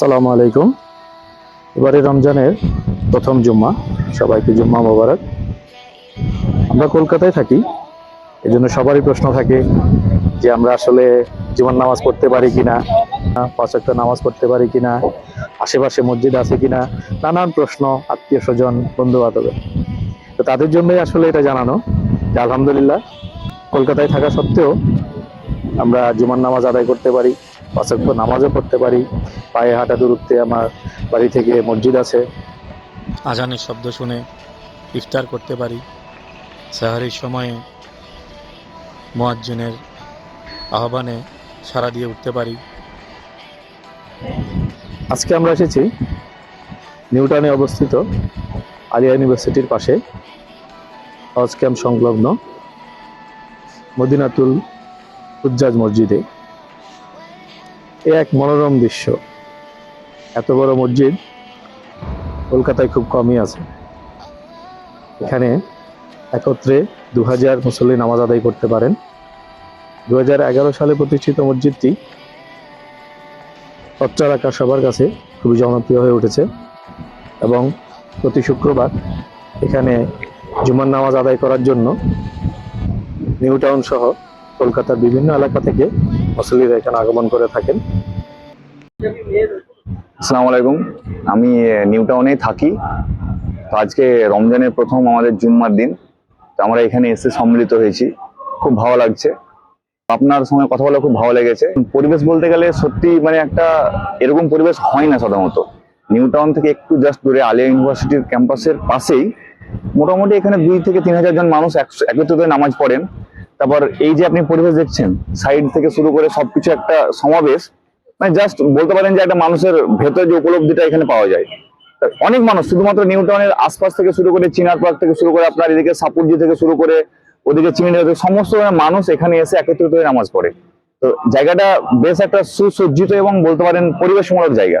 সালামু আলাইকুম। এবারে রমজানের প্রথম জুম্মা, সবাইকে জুম্মা মোবারক। আমরা কলকাতায় থাকি, এজন্য সবারই প্রশ্ন থাকে যে আমরা আসলে জীবন নামাজ পড়তে পারি কিনা, পাঁচ একটা নামাজ পড়তে পারি কিনা, আশেপাশে মসজিদ আছে কিনা, নানান প্রশ্ন আত্মীয় স্বজন বন্ধু বান্ধবের তো তাদের জন্যই আসলে এটা জানানো যে আলহামদুলিল্লাহ, কলকাতায় থাকা সত্ত্বেও আমরা জুমার নামাজ আদায় করতে পারি। পাঁচ ওয়াক্ত নামাজও পড়তে পারি। পায়ে হাঁটা দূরত্বে আমার বাড়ি থেকে মসজিদ আছে। আজানের শব্দ শুনে ইফতার করতে পারি। সাহারির সময়ে মোয়াজ্জিনের আহ্বানে সাড়া দিয়ে উঠতে পারি। আজকে আমরা এসেছি নিউটাউনে অবস্থিত আলিয়া ইউনিভার্সিটির পাশে হজ ক্যাম্প সংলগ্ন মদিনাতুল উজ্জাজ মসজিদে। এ এক মনোরম দৃশ্য। এত বড় মসজিদ কলকাতায় খুব কমই আছে। এখানে একত্রে দু হাজার মুসল্লি নামাজ আদায় করতে পারেন। দু হাজার এগারো সালে প্রতিষ্ঠিত মসজিদটি তচ্চা এলাকার সবার কাছে খুবই জনপ্রিয় হয়ে উঠেছে এবং প্রতি শুক্রবার এখানে জুমার নামাজ আদায় করার জন্য নিউ টাউন সহ কলকাতার বিভিন্ন এলাকা থেকে মুসল্লিরা এখানে আগমন করে থাকেন। আসসালামু আলাইকুম। আমি নিউ টাউনে থাকি। তো আজকে রমজানের প্রথম আমাদের জুম্মার দিন। তো আমরা এখানে এসে সম্মিলিত হয়েছি। খুব ভালো লাগছে। আপনার সঙ্গে কথা বলে খুব ভালো লেগেছে। পরিবেশ বলতে গেলে সত্যি মানে একটা এরকম পরিবেশ হয় না সাধারণত। নিউ টাউন থেকে একটু জাস্ট দূরে আলিয়া ইউনিভার্সিটির ক্যাম্পাসের পাশেই মোটামুটি এখানে দুই থেকে তিন হাজার জন মানুষ এক- একত্রিত নামাজ পড়েন। তারপর এই যে আপনি পরিবেশ দেখছেন সাইড থেকে শুরু করে সবকিছু একটা সমাবেশ মানে জাস্ট বলতে পারেন যে একটা মানুষের ভেতরে যে উপলব্ধিটা এখানে পাওয়া যায়। অনেক মানুষ, শুধুমাত্র নিউ টাউনের আশপাশ থেকে শুরু করে চিনার পার্ক থেকে শুরু করে আপনার এদিকে সাপুরজি থেকে শুরু করে ওদিকে থেকে সমস্ত মানুষ এখানে এসে একত্রিত হয়ে নামাজ পড়ে। তো জায়গাটা বেশ একটা সুসজ্জিত এবং বলতে পারেন পরিবেশমূলক জায়গা।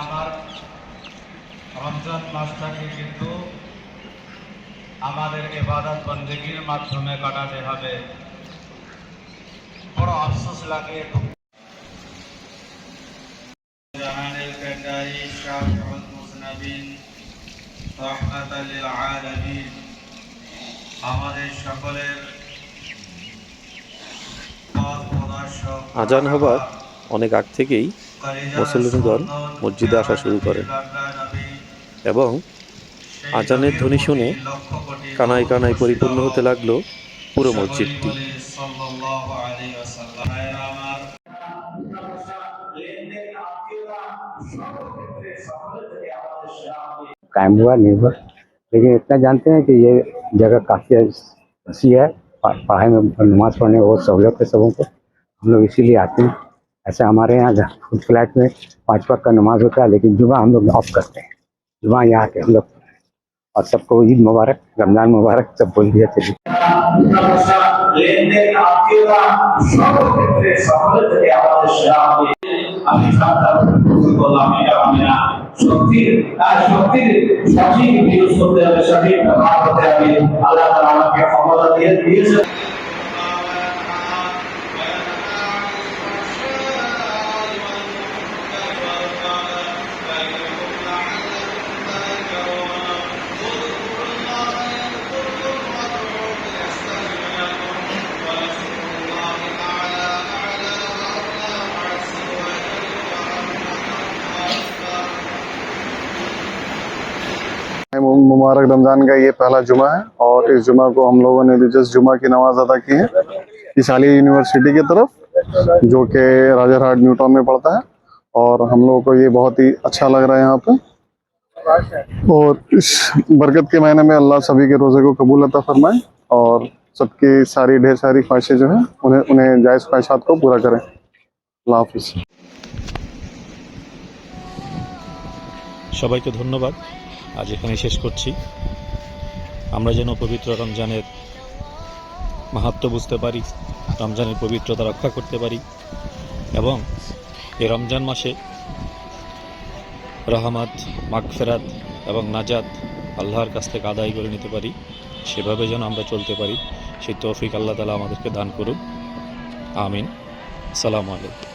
আমার রমজান মাসটাকে কিন্তু আমাদের এবাদত বন্দেগীর মাধ্যমে কাটাতে হবে। বড় আফসোস লাগে। জাহানের আলামিন আমাদের সকলের আজান হবার অনেক আগ থেকেই মুসল্লিগণ মসজিদে আসা শুরু করেন এবং আজানের ধ্বনি শুনে কানায় কানায় পরিপূর্ণ হতে লাগলো পুরো মসজিদটি कायम हुआ निर्भर लेकिन इतना जानते हैं कि ये जगह काफ़ी अच्छी है पा- पढ़ाई में नमाज पढ़ने में बहुत सहूलियत है सबों को हम लोग इसीलिए आते हैं ऐसे हमारे यहाँ घर- फुट फ्लैट में पाँच वक्त का नमाज होता है लेकिन जुमा हम लोग ऑफ करते हैं जुमा यहाँ के हम लोग और सबको ईद मुबारक रमजान मुबारक सब बोल दिया चलिए লেনদেন আত্মীয়তা সর্বক্ষেত্রে সকলের থেকে আমাদের সেরা হবে আমি সরকার করলাম এটা হবে না শক্তির আর শক্তির সঠিক ইউজ করতে হবে সঠিক ব্যবহার করতে হবে আল্লাহ তাআলা আমাকে ক্ষমতা দিয়ে দিয়েছে मुबारक रमजान का ये पहला जुमा है और इस जुमा को हम लोगों ने रिलीजियस जुमा की नमाज अदा की है इसाली यूनिवर्सिटी की तरफ जो कि राजारहाट न्यू टाउन में पड़ता है और हम लोगों को ये बहुत ही अच्छा लग रहा है यहाँ पे और इस बरकत के महीने में अल्लाह सभी के रोज़े को कबूल अता फरमाए और सबकी सारी ढेर सारी ख्वाहिशें जो हैं उन्हें उन्हें जायज़ ख्वाहिशात को पूरा करें अल्लाह हाफिज़ সবাইকে ধন্যবাদ আজ এখানে শেষ করছি। আমরা যেন পবিত্র রমজানের মাহাত্ম বুঝতে পারি, রমজানের পবিত্রতা রক্ষা করতে পারি এবং এই রমজান মাসে রহমত, মাগফেরাত এবং নাজাত আল্লাহর কাছ থেকে আদায় করে নিতে পারি। সেভাবে যেন আমরা চলতে পারি, সেই তৌফিক আল্লাহ তালা আমাদেরকে দান করুন আমিন। আসসালামু আলাইকুম।